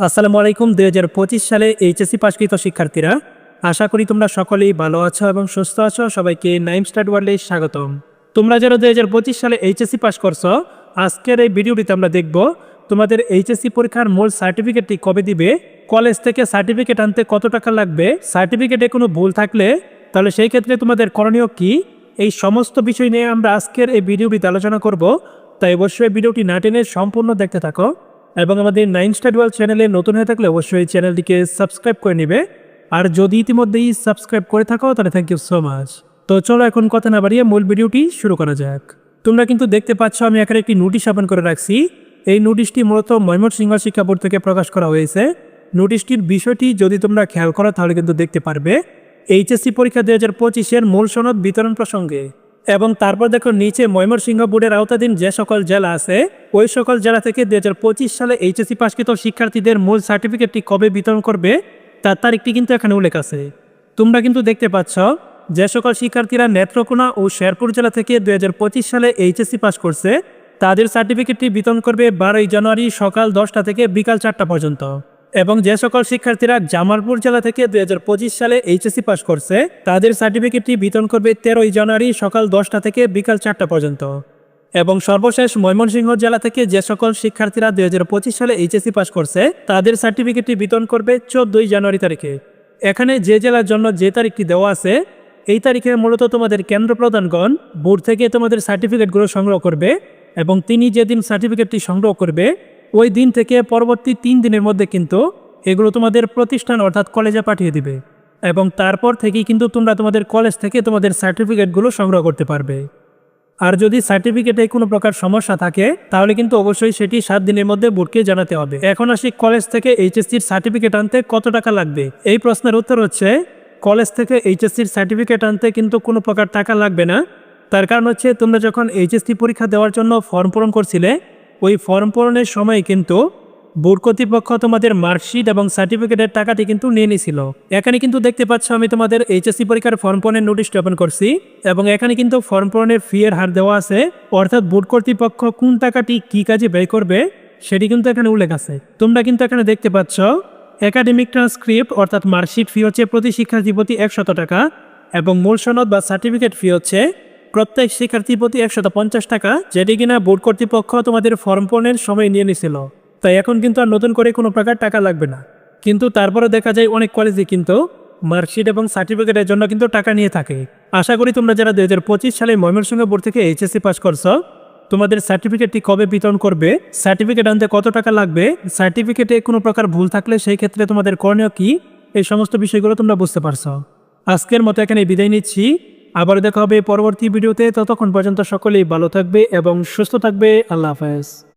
আসসালামু আলাইকুম। দুই হাজার পঁচিশ সালে এইচএসসি পাশকৃত শিক্ষার্থীরা, আশা করি তোমরা সকলেই ভালো আছো এবং সুস্থ আছো। সবাইকে নাইম স্টার্ট ওয়ার্ল্ডে স্বাগতম। তোমরা যারা দুই হাজার পঁচিশ সালে এইচএসসি পাশ করছ, আজকের এই ভিডিওটিতে আমরা দেখব তোমাদের এইচএসসি পরীক্ষার মূল সার্টিফিকেটটি কবে দিবে, কলেজ থেকে সার্টিফিকেট আনতে কত টাকা লাগবে, সার্টিফিকেটে কোনো ভুল থাকলে, তাহলে সেই ক্ষেত্রে তোমাদের করণীয় কি? এই সমস্ত বিষয় নিয়ে আমরা আজকের এই ভিডিওটিতে আলোচনা করব। তাই অবশ্যই ভিডিওটি না টেনে সম্পূর্ণ দেখতে থাকো। এবং আমাদের নাইন স্টার ওয়াল চ্যানেলে নতুন হয়ে থাকলে অবশ্যই চ্যানেলটিকে সাবস্ক্রাইব করে নেবে। আর যদি ইতিমধ্যেই সাবস্ক্রাইব করে থাকো, তাহলে থ্যাংক ইউ সো মাচ তো চলো এখন কথা না বাড়িয়ে মূল ভিডিওটি শুরু করা যাক। তোমরা কিন্তু দেখতে পাচ্ছ, আমি এখানে একটি নোটিশ ওপেন করে রাখছি। এই নোটিশটি মূলত ময়মনসিংহ শিক্ষা বোর্ড থেকে প্রকাশ করা হয়েছে। নোটিশটির বিষয়টি যদি তোমরা খেয়াল করো, তাহলে কিন্তু দেখতে পারবে। এইচএসসি পরীক্ষা দু হাজার পঁচিশের মূল সনদ বিতরণ প্রসঙ্গে। এবং তারপর দেখো নিচে ময়মনসিংহ বোর্ডের আওতাধীন যে সকল জেলা আছে, ওই সকল জেলা থেকে দুই হাজার পঁচিশ সালে এইচএসসি পাশকৃত শিক্ষার্থীদের মূল সার্টিফিকেটটি কবে বিতরণ করবে তার তারিখটি কিন্তু এখানে উল্লেখ আছে। তোমরা কিন্তু দেখতে পাচ্ছ, যে সকল শিক্ষার্থীরা নেত্রকোনা ও শেরপুর জেলা থেকে দুই হাজার পঁচিশ সালে এইচএসসি পাস করছে, তাদের সার্টিফিকেটটি বিতরণ করবে বারোই জানুয়ারি সকাল দশটা থেকে বিকাল চারটা পর্যন্ত। এবং যে সকল শিক্ষার্থীরা জামালপুর জেলা থেকে দুই সালে এইচএসসি পাশ করছে, তাদের সার্টিফিকেটটি বিতরণ করবে তেরোই জানুয়ারি সকাল দশটা থেকে বিকাল চারটা পর্যন্ত। এবং সর্বশেষ ময়মনসিংহ জেলা থেকে যে সকল শিক্ষার্থীরা দুই সালে এইচএসসি পাশ করছে, তাদের সার্টিফিকেটটি বিতরণ করবে চোদ্দই জানুয়ারি তারিখে। এখানে যে জেলার জন্য যে তারিখটি দেওয়া আছে, এই তারিখে মূলত তোমাদের কেন্দ্র প্রধানগণ বোর্ড থেকে তোমাদের সার্টিফিকেটগুলো সংগ্রহ করবে এবং তিনি যেদিন সার্টিফিকেটটি সংগ্রহ করবে ওই দিন থেকে পরবর্তী তিন দিনের মধ্যে কিন্তু এগুলো তোমাদের প্রতিষ্ঠান অর্থাৎ কলেজে পাঠিয়ে দিবে এবং তারপর থেকেই কিন্তু তোমরা তোমাদের কলেজ থেকে তোমাদের সার্টিফিকেটগুলো সংগ্রহ করতে পারবে। আর যদি সার্টিফিকেটে কোনো প্রকার সমস্যা থাকে, তাহলে কিন্তু অবশ্যই সেটি সাত দিনের মধ্যে বোর্ডকে জানাতে হবে। এখন আসি কলেজ থেকে এইচএসসির সার্টিফিকেট আনতে কত টাকা লাগবে? এই প্রশ্নের উত্তর হচ্ছে, কলেজ থেকে এইচএসসির সার্টিফিকেট আনতে কিন্তু কোনো প্রকার টাকা লাগবে না। তার কারণ হচ্ছে তোমরা যখন এইচএসসি পরীক্ষা দেওয়ার জন্য ফর্ম পূরণ করছিলে ওই ফর্ম পূরণের সময় কিন্তু বোর্ড কর্তৃপক্ষ তোমাদের মার্কশিট এবং সার্টিফিকেটের টাকাটি কিন্তু নিয়ে নিছিল এখানে কিন্তু দেখতে পাচ্ছ আমি তোমাদের এইচএসসি পরীক্ষার ফর্ম পূরণের নোটিশটি ওপেন করছি এবং এখানে কিন্তু ফর্ম পূরণের ফি এর হার দেওয়া আছে। অর্থাৎ বোর্ড কর্তৃপক্ষ কোন টাকাটি কি কাজে ব্যয় করবে সেটি কিন্তু এখানে উল্লেখ আছে। তোমরা কিন্তু এখানে দেখতে পাচ্ছ একাডেমিক ট্রান্সক্রিপ্ট অর্থাৎ মার্কশিট ফি হচ্ছে প্রতি শিক্ষার্থী প্রতি একশত টাকা এবং মূল সনদ বা সার্টিফিকেট ফি হচ্ছে প্রত্যেক শিক্ষার্থী প্রতি একশত পঞ্চাশ টাকা, যেটি কিনা বোর্ড কর্তৃপক্ষ তোমাদের ফর্ম পূরণের সময় নিয়ে নিছিল। তাই এখন কিন্তু আর নতুন করে কোনো প্রকার টাকা লাগবে না। কিন্তু তারপরে দেখা যায় অনেক কলেজে কিন্তু মার্কশিট এবং সার্টিফিকেটের জন্য কিন্তু টাকা নিয়ে থাকে। আশা করি তোমরা যারা দু হাজার পঁচিশ সালে ময়মনসিংহ বোর্ড থেকে এইচএসসি পাস করছ, তোমাদের সার্টিফিকেটটি কবে বিতরণ করবে সার্টিফিকেট আনতে কত টাকা লাগবে সার্টিফিকেটে কোনো প্রকার ভুল থাকলে সেই ক্ষেত্রে তোমাদের করণীয় কি, এই সমস্ত বিষয়গুলো তোমরা বুঝতে পারছ। আজকের মতো এখানে বিদায় নিচ্ছি। আবার দেখা হবে পরবর্তী ভিডিওতে। ততক্ষণ পর্যন্ত সকলেই ভালো থাকবে এবং সুস্থ থাকবে। আল্লাহ হাফেজ।